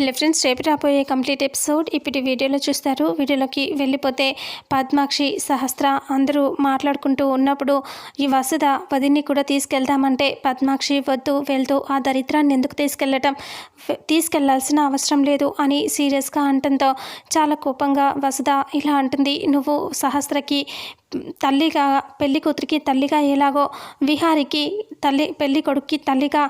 Hello friends రేపు రాబోయే complete episode ఇప్పటి వీడియోలో చూస్తారు. వీడియోలోకి వెళ్ళిపోతే పద్మాక్షి సహస్ర అందరూ మాట్లాడుకుంటూ ఉన్నప్పుడు ఈ వసుధ వదిన్ని కూడా తీసుకెళ్దామంటే పద్మాక్షి వద్దు వెళ్తూ ఆ దరిద్రాన్ని ఎందుకు తీసుకెళ్ళటం తీసుకెళ్ళాల్సిన అవసరం లేదు అని సీరియస్గా అంటంతో చాలా కోపంగా వసుధ ఇలా అంటుంది. నువ్వు సహస్రకి తల్లిగా పెళ్ళి కూతురికి తల్లిగా ఎలాగో విహారికి తల్లి పెళ్ళి కొడుక్కి తల్లిగా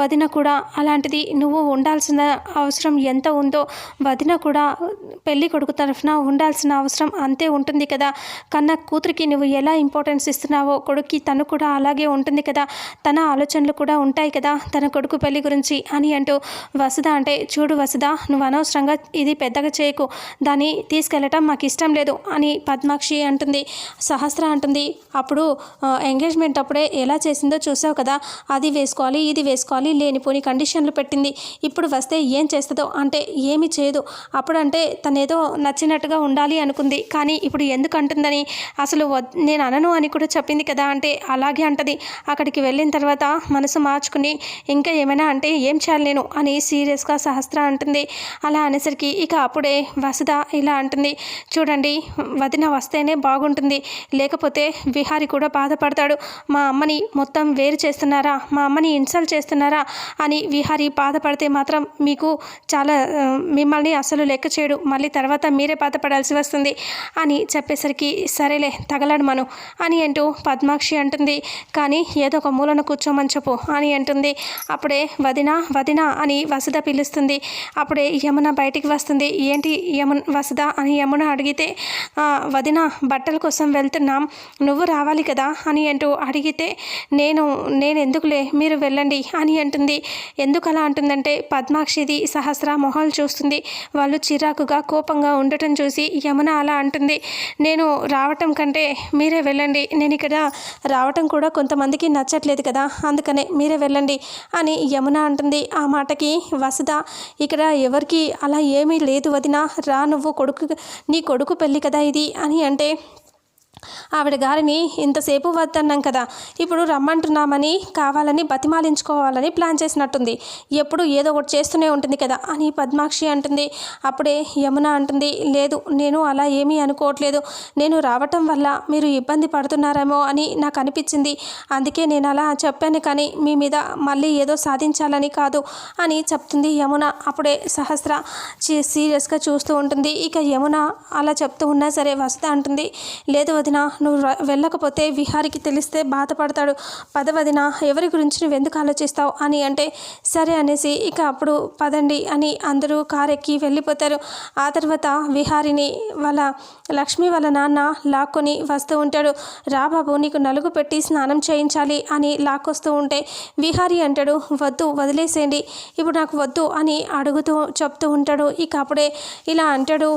వదిన కూడా అలాంటిది నువ్వు ఉండాల్సిన అవసరం ఎంత ఉందో వదిన కూడా పెళ్ళి కొడుకు తరఫున ఉండాల్సిన అవసరం అంతే ఉంటుంది కదా. కన్న కూతురికి నువ్వు ఎలా ఇంపార్టెన్స్ ఇస్తున్నావో కొడుక్కి తను కూడా అలాగే ఉంటుంది కదా. తన ఆలోచనలు కూడా ఉంటాయి కదా తన కొడుకు పెళ్ళి గురించి అని అంటూ వసుధ అంటే చూడు వసుధ నువ్వు అనవసరంగా ఇది పెద్దగా చేయకు దాన్ని తీసుకెళ్ళటం మాకు ఇష్టం లేదు అని పద్మాక్షి అంటుంది. సహస్ర అంటుంది. అప్పుడు ఎంగేజ్మెంట్ అప్పుడే ఎలా చేసిందో చూసావు కదా అది వేసుకోవాలి ఇది వేసుకోవాలి లేనిపోని కండిషన్లు పెట్టింది. ఇప్పుడు వస్తే ఏం చేస్తుందో అంటే ఏమి చేయదు. అప్పుడంటే తనేదో నచ్చినట్టుగా ఉండాలి అనుకుంది. కానీ ఇప్పుడు ఎందుకు అంటుందని అసలు నేను అనను అని కూడా చెప్పింది కదా అంటే అలాగే అంటది. అక్కడికి వెళ్ళిన తర్వాత మనసు మార్చుకుని ఇంకా ఏమైనా అంటే ఏం చేయాలి నేను అని సీరియస్గా సహస్ర అంటుంది. అలా అనేసరికి ఇక అప్పుడే వసుధ ఇలా అంటుంది. చూడండి వదిన వస్తేనే బాగుంటుంది. లేకపోతే విహారి కూడా బాధపడతాడు. మా అమ్మని మొత్తం వేరు చేస్తున్నారా? మా అమ్మని ఇన్సల్ట్ చేస్తున్నారా? అని విహారి బాధపడితే మాత్రం మీకు చాలా మిమ్మల్ని అసలు లెక్క చేయడు. మళ్ళీ తర్వాత మీరే బాధపడాల్సి వస్తుంది. అని చెప్పేసరికి సరేలే తగలడు మను అని అంటూ పద్మాక్షి అంటుంది. కానీ ఏదో ఒక మూలన కూర్చోమని చెప్పు అని అంటుంది. అప్పుడే వదిన వదిన అని వసుధ పిలుస్తుంది. అప్పుడే యమున బయటికి వస్తుంది. ఏంటి యమున వసుధ అని యమున అడిగితే వదిన బట్టల కోసం వెళ్తున్నాం. నువ్వు రావాలి కదా? అని అంటూ అడిగితే నేను నేను ఎందుకులే మీరు వెళ్ళండి అని అంటుంది. ఎందుకు అలా అంటుందంటే పద్మాక్షిది సహస్ర మొహాలు చూస్తుంది. వాళ్ళు చిరాకుగా కోపంగా ఉండటం చూసి యమున అలా అంటుంది. నేను రావటం కంటే మీరే వెళ్ళండి. నేను ఇక్కడ రావటం కూడా కొంతమందికి నచ్చట్లేదు కదా? అందుకనే మీరే వెళ్ళండి అని యమున అంటుంది. ఆ మాటకి వసుధ ఇక్కడ ఎవరికి అలా ఏమీ లేదు వదిన. రా నువ్వు కొడుకు నీ కొడుకు పెళ్ళి కదా ఇది? అని అంటే ఆవిడ గారిని ఇంతసేపు వద్దన్నాం కదా ఇప్పుడు రమ్మంటున్నామని కావాలని బతిమాలించుకోవాలని ప్లాన్ చేసినట్టుంది. ఎప్పుడు ఏదో ఒకటి చేస్తూనే ఉంటుంది కదా అని పద్మాక్షి అంటుంది. అప్పుడే యమున అంటుంది లేదు నేను అలా ఏమీ అనుకోవట్లేదు. నేను రావటం వల్ల మీరు ఇబ్బంది పడుతున్నారేమో అని నాకు అనిపించింది. అందుకే నేను అలా చెప్పాను కానీ మీ మీద మళ్ళీ ఏదో సాధించాలని కాదు అని చెప్తుంది యమున. అప్పుడే సహస్ర సీరియస్గా చూస్తూ ఉంటుంది. ఇక యమున అలా చెప్తూ ఉన్నా సరే వస్తా అంటుంది. లేదు వదిన నువ్వు వెళ్ళకపోతే విహారికి తెలిస్తే బాధపడతాడు. పద వదిన ఎవరి గురించి నువ్వు ఎందుకు ఆలోచిస్తావు అని అంటే సరే అనేసి ఇక అప్పుడు పదండి అని అందరూ కారు ఎక్కి వెళ్ళిపోతారు. ఆ తర్వాత విహారిని వాళ్ళ లక్ష్మి వాళ్ళ నాన్న లాక్కొని వస్తూ ఉంటాడు. రా బాబు నీకు నలుగు పెట్టి స్నానం చేయించాలి అని లాక్కొస్తూ ఉంటే విహారి అంటాడు వద్దు వదిలేసేయండి. ఇప్పుడు నాకు వద్దు అని అడుగుతూ చెప్తూ ఉంటాడు. ఇక అప్పుడే ఇలా అంటాడు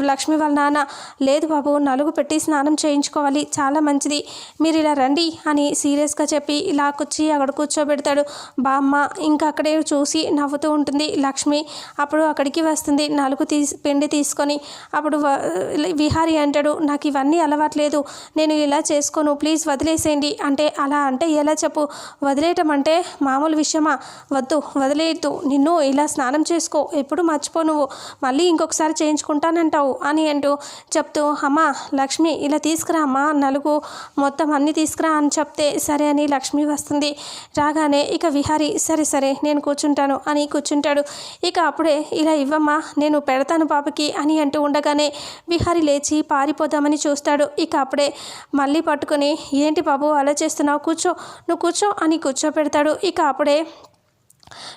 లక్ష్మి వాళ్ళ నాన్న లేదు బాబు నలుగు పెట్టి స్నానం చేయించుకోవాలి చాలా మంచిది. మీరు ఇలా రండి అని సీరియస్గా చెప్పి ఇలా కూర్చి అక్కడ కూర్చోబెడతాడు. బామ్మ ఇంకా అక్కడే చూసి నవ్వుతూ ఉంటుంది లక్ష్మి. అప్పుడు అక్కడికి వస్తుంది నలుగు తీసి పిండి తీసుకొని. అప్పుడు వ- విహారి అంటాడు నాకు ఇవన్నీ అలవాట్లేదు నేను ఇలా చేసుకోను ప్లీజ్ వదిలేసేయండి. అంటే అలా అంటే ఎలా చెప్పు? వదిలేయటం అంటే మామూలు విషయమా? వద్దు వదిలేయద్దు. నిన్ను ఇలా స్నానం చేసుకో ఎప్పుడు మర్చిపో నువ్వు. మళ్ళీ ఇంకొకసారి చేయించుకుంటానంటావు అని అంటూ చెప్తూ అమ్మా లక్ష్మి ఇలా తీసుకురా అమ్మా నలుగు మొత్తం అన్ని తీసుకురా అని చెప్తే సరే అని లక్ష్మి వస్తుంది. రాగానే ఇక విహారి సరే సరే నేను కూర్చుంటాను అని కూర్చుంటాడు. ఇక అప్పుడే ఇలా ఇవ్వమ్మా నేను పెడతాను పాపకి అని అంటూ ఉండగానే విహారి లేచి పారిపోదామని చూస్తాడు. ఇక అప్పుడే మళ్ళీ పట్టుకొని ఏంటి బాబు అలా చేస్తున్నావు? కూర్చో నువ్వు కూర్చో అని కూర్చోపెడతాడు. ఇక అప్పుడే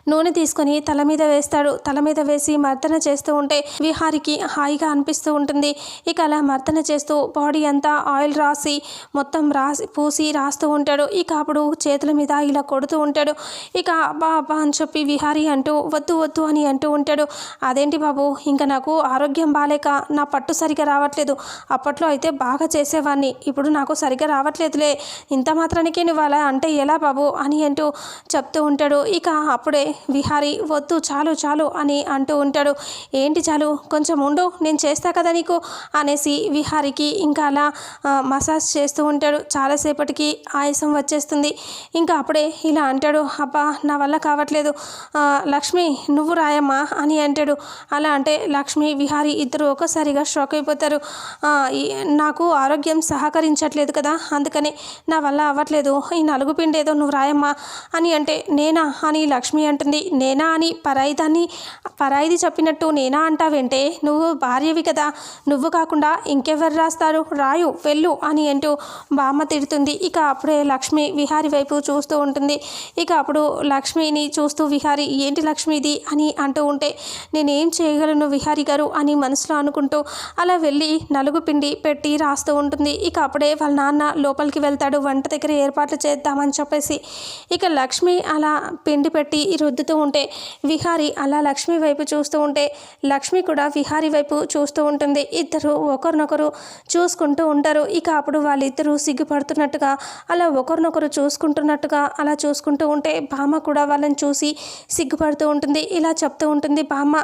నూనె తీసుకొని తల మీద వేస్తాడు. తల మీద వేసి మర్దన చేస్తూ ఉంటే విహారికి హాయిగా అనిపిస్తూ ఉంటుంది. ఇక అలా మర్దన చేస్తూ బాడీ అంతా ఆయిల్ రాసి మొత్తం రాసి పూసి రాస్తూ ఉంటాడు. ఇక అప్పుడు చేతుల మీద ఇలా కొడుతూ ఉంటాడు. ఇక అబ్బా అబ్బా అని చెప్పి విహారి అంటూ వద్దు వద్దు అని అంటూ ఉంటాడు. అదేంటి బాబు ఇంకా నాకు ఆరోగ్యం బాగాలేక నా పట్టు సరిగా రావట్లేదు. అప్పట్లో అయితే బాగా చేసేవాడిని ఇప్పుడు నాకు సరిగ్గా రావట్లేదులే. ఇంత మాత్రానికి నువ్వు అలా అంటే ఎలా బాబు అని అంటూ చెప్తూ ఉంటాడు. ఇక అప్పుడు అప్పుడే విహారి వద్దు చాలు చాలు అని అంటూ ఉంటాడు. ఏంటి చాలు? కొంచెం ఉండు నేను చేస్తా కదా నీకు అనేసి విహారికి ఇంకా అలా మసాజ్ చేస్తూ ఉంటాడు. చాలాసేపటికి ఆయాసం వచ్చేస్తుంది. ఇంకా అప్పుడే ఇలా అంటాడు అబ్బా నా వల్ల కావట్లేదు. లక్ష్మి నువ్వు రాయమ్మా అని అంటాడు. అలా అంటే లక్ష్మి విహారి ఇద్దరు ఒక్కసారిగా షాక్ అయిపోతారు. ఈ- నాకు ఆరోగ్యం సహకరించట్లేదు కదా అందుకని నా వల్ల అవ్వట్లేదు. ఈ నలుగు పిండి ఏదో నువ్వు రాయమ్మా అని అంటే నేనా? అని లక్ష్మి అంటుంది. నేనా అని పరాయిదాన్ని పరాయిది చెప్పినట్టు నేనా అంటావంటే నువ్వు భార్యవి కదా నువ్వు కాకుండా ఇంకెవరు రాస్తారు? రాయు వెళ్ళు అని అంటూ బామ్మ తిడుతుంది. ఇక అప్పుడే లక్ష్మి విహారి వైపు చూస్తూ ఉంటుంది. ఇక అప్పుడు లక్ష్మిని చూస్తూ విహారి ఏంటి లక్ష్మిది? అని అంటూ ఉంటే నేనేం చేయగలను విహారి గారు? అని మనసులో అనుకుంటూ అలా వెళ్ళి నలుగు పిండి పెట్టి రాస్తూ ఉంటుంది. ఇక అప్పుడే వాళ్ళ నాన్న లోపలికి వెళ్తాడు. వంట దగ్గర ఏర్పాట్లు చేద్దామని చెప్పేసి. ఇక లక్ష్మి అలా పిండి పెట్టి రుద్దుతూ ఉంటే విహారి అలా లక్ష్మి వైపు చూస్తూ ఉంటే లక్ష్మి కూడా విహారి వైపు చూస్తూ ఉంటుంది. ఇద్దరు ఒకరినొకరు చూసుకుంటూ ఉంటారు. ఇక అప్పుడు వాళ్ళిద్దరూ సిగ్గుపడుతున్నట్టుగా అలా ఒకరినొకరు చూసుకుంటున్నట్టుగా అలా చూసుకుంటూ ఉంటే బామ్మ కూడా వాళ్ళని చూసి సిగ్గుపడుతూ ఉంటుంది. ఇలా చెప్తూ ఉంటుంది బామ్మ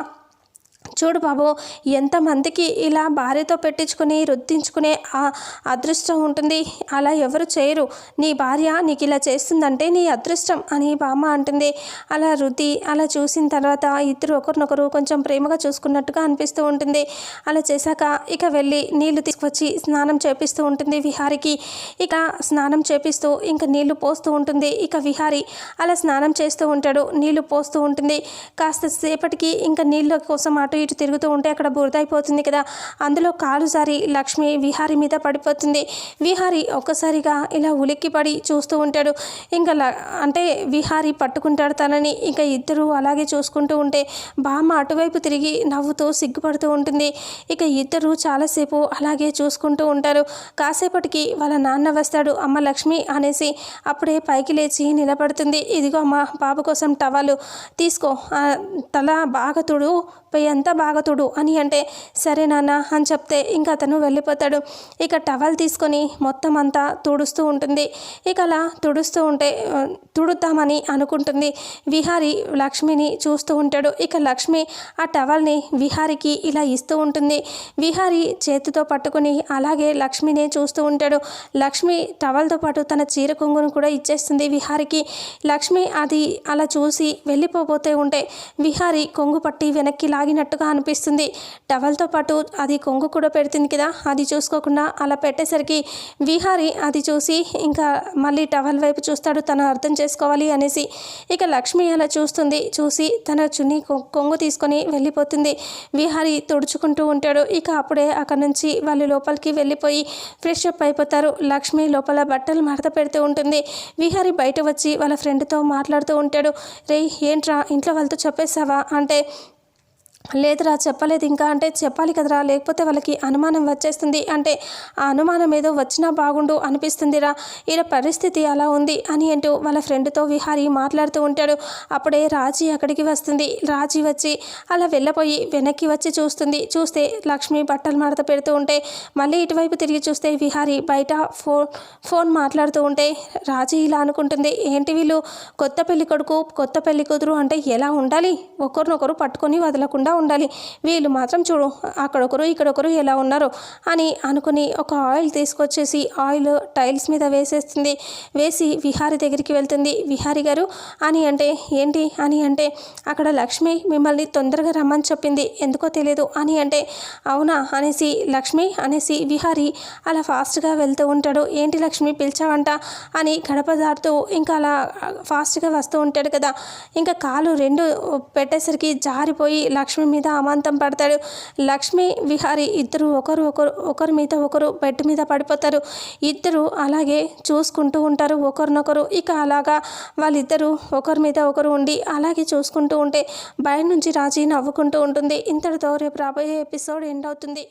చూడు బాబు ఎంతమందికి ఇలా భార్యతో పెట్టించుకుని రుద్దించుకునే ఆ అదృష్టం ఉంటుంది. అలా ఎవరు చేయరు. నీ భార్య నీకు ఇలా చేస్తుందంటే నీ అదృష్టం అని బామ్మ అంటుంది. అలా రుద్ది అలా చూసిన తర్వాత ఇద్దరు ఒకరినొకరు కొంచెం ప్రేమగా చూసుకున్నట్టుగా అనిపిస్తూ ఉంటుంది. అలా చేశాక ఇక వెళ్ళి నీళ్ళు తీసుకొచ్చి స్నానం చేపిస్తూ ఉంటుంది విహారికి. ఇక స్నానం చేపిస్తూ ఇంకా నీళ్ళు పోస్తూ ఉంటుంది. ఇక విహారి అలా స్నానం చేస్తూ ఉంటాడు. నీళ్ళు పోస్తూ ఉంటుంది. కాస్త సేపటికి ఇంకా నీళ్ళ కోసం అటు ఇటు తిరుగుతూ ఉంటే అక్కడ బురద అయిపోతుంది కదా. అందులో కాలు జారి లక్ష్మి విహారి మీద పడిపోతుంది. విహారి ఒక్కసారిగా ఇలా ఉలిక్కి పడి చూస్తూ ఉంటాడు. ఇంకా అంటే విహారి పట్టుకుంటాడు తనని. ఇంకా ఇద్దరు అలాగే చూసుకుంటూ ఉంటే బామ్మ అటువైపు తిరిగి నవ్వుతూ సిగ్గుపడుతూ ఉంటుంది. ఇక ఇద్దరు చాలాసేపు అలాగే చూసుకుంటూ ఉంటారు. కాసేపటికి వాళ్ళ నాన్న వస్తాడు. అమ్మ లక్ష్మి అనేసి అప్పుడే పైకి లేచి నిలబడుతుంది. ఇదిగో అమ్మ బాబు కోసం టవాలు తీసుకో. తల బాగా తుడు పోయి అంతా బాగా తుడు అని అంటే సరే నాన్న అని చెప్తే ఇంకా అతను వెళ్ళిపోతాడు. ఇక టవల్ తీసుకొని మొత్తం అంతా తుడుస్తూ ఉంటుంది. ఇక అలా తుడుస్తూ ఉంటే తుడుతామని అనుకుంటుంది. విహారి లక్ష్మిని చూస్తూ ఉంటాడు. ఇక లక్ష్మి ఆ టవల్ని విహారికి ఇలా ఇస్తూ ఉంటుంది. విహారి చేతితో పట్టుకుని అలాగే లక్ష్మినే చూస్తూ ఉంటాడు. లక్ష్మి టవల్తో పాటు తన చీర కొంగును కూడా ఇచ్చేస్తుంది విహారికి. లక్ష్మి అది అలా చూసి వెళ్ళిపోబోతే ఉంటే విహారి కొంగు పట్టి వెనక్కి లాగినట్టుగా అనిపిస్తుంది. టవల్తో పాటు అది కొంగు కూడా పెడుతుంది కదా అది చూసుకోకుండా అలా పెట్టేసరికి విహారి అది చూసి ఇంకా మళ్ళీ టవల్ వైపు చూస్తాడు తను అర్థం చేసుకోవాలి అనేసి. ఇక లక్ష్మి అలా చూస్తుంది చూసి తన చున్ని కొంగు తీసుకొని వెళ్ళిపోతుంది. విహారి తుడుచుకుంటూ ఉంటాడు. ఇక అప్పుడే అక్కడ నుంచి వాళ్ళు లోపలికి వెళ్ళిపోయి ఫ్రెష్ అప్ అయిపోతారు. లక్ష్మి లోపల బట్టలు మడత పెడుతూ ఉంటుంది. విహారి బయట వచ్చి వాళ్ళ ఫ్రెండ్తో మాట్లాడుతూ ఉంటాడు. రే ఏంట్రా? ఇంట్లో వాళ్ళతో చెప్పేశావా? అంటే లేదురా చెప్పలేదు ఇంకా. అంటే చెప్పాలి కదరా లేకపోతే వాళ్ళకి అనుమానం వచ్చేస్తుంది. అంటే ఆ అనుమానం ఏదో వచ్చినా బాగుండు అనిపిస్తుందిరా. ఈడ పరిస్థితి అలా ఉంది అని అంటూ వాళ్ళ ఫ్రెండ్తో విహారీ మాట్లాడుతూ ఉంటాడు. అప్పుడే రాజీ అక్కడికి వస్తుంది. రాజీ వచ్చి అలా వెళ్ళపోయి వెనక్కి వచ్చి చూస్తుంది. చూస్తే లక్ష్మి బట్టలు మడత పెడుతూ ఉంటే మళ్ళీ ఇటువైపు తిరిగి చూస్తే విహారీ బయట ఫోన్ ఫోన్ మాట్లాడుతూ ఉంటే రాజీ ఇలా అనుకుంటుంది. ఏంటి వీళ్ళు? కొత్త పెళ్ళి కొడుకు కొత్త పెళ్ళి కూతురు అంటే ఎలా ఉండాలి? ఒకరినొకరు పట్టుకొని వదలకుండా ఉండాలి. వీళ్ళు మాత్రం చూడు అక్కడొకరు ఇక్కడొకరు ఎలా ఉన్నారు అని అనుకుని ఒక ఆయిల్ తీసుకొచ్చేసి ఆయిల్ టైల్స్ మీద వేసేస్తుంది. వేసి విహారి దగ్గరికి వెళ్తుంది. విహారి గారు అని అంటే ఏంటి? అని అంటే అక్కడ లక్ష్మి మిమ్మల్ని తొందరగా రమ్మని చెప్పింది. ఎందుకో తెలియదు. అని అంటే అవునా? అనేసి లక్ష్మి అనేసి విహారి అలా ఫాస్ట్గా వెళ్తూ ఉంటాడు. ఏంటి లక్ష్మి పిలిచావంట? అని గడప దాటుతూ ఇంకా అలా ఫాస్ట్గా వస్తూ ఉంటాడు కదా. ఇంకా కాలు రెండు పెట్టేసరికి జారిపోయి లక్ష్మి లక్ష్మి మీద అమాంతం పడతాడు. లక్ష్మి విహారి ఇద్దరు ఒకరు ఒకరు ఒకరి మీద ఒకరు బెడ్ మీద పడిపోతారు. ఇద్దరు అలాగే చూసుకుంటూ ఉంటారు ఒకరినొకరు. ఇక అలాగా వాళ్ళిద్దరూ ఒకరి మీద ఒకరు ఉండి అలాగే చూసుకుంటూ ఉంటే బయట నుంచి రాజీ నవ్వుకుంటూ ఉంటుంది. ఇంతటితో రేపు రాబోయే ఎపిసోడ్ ఎండ్ అవుతుంది.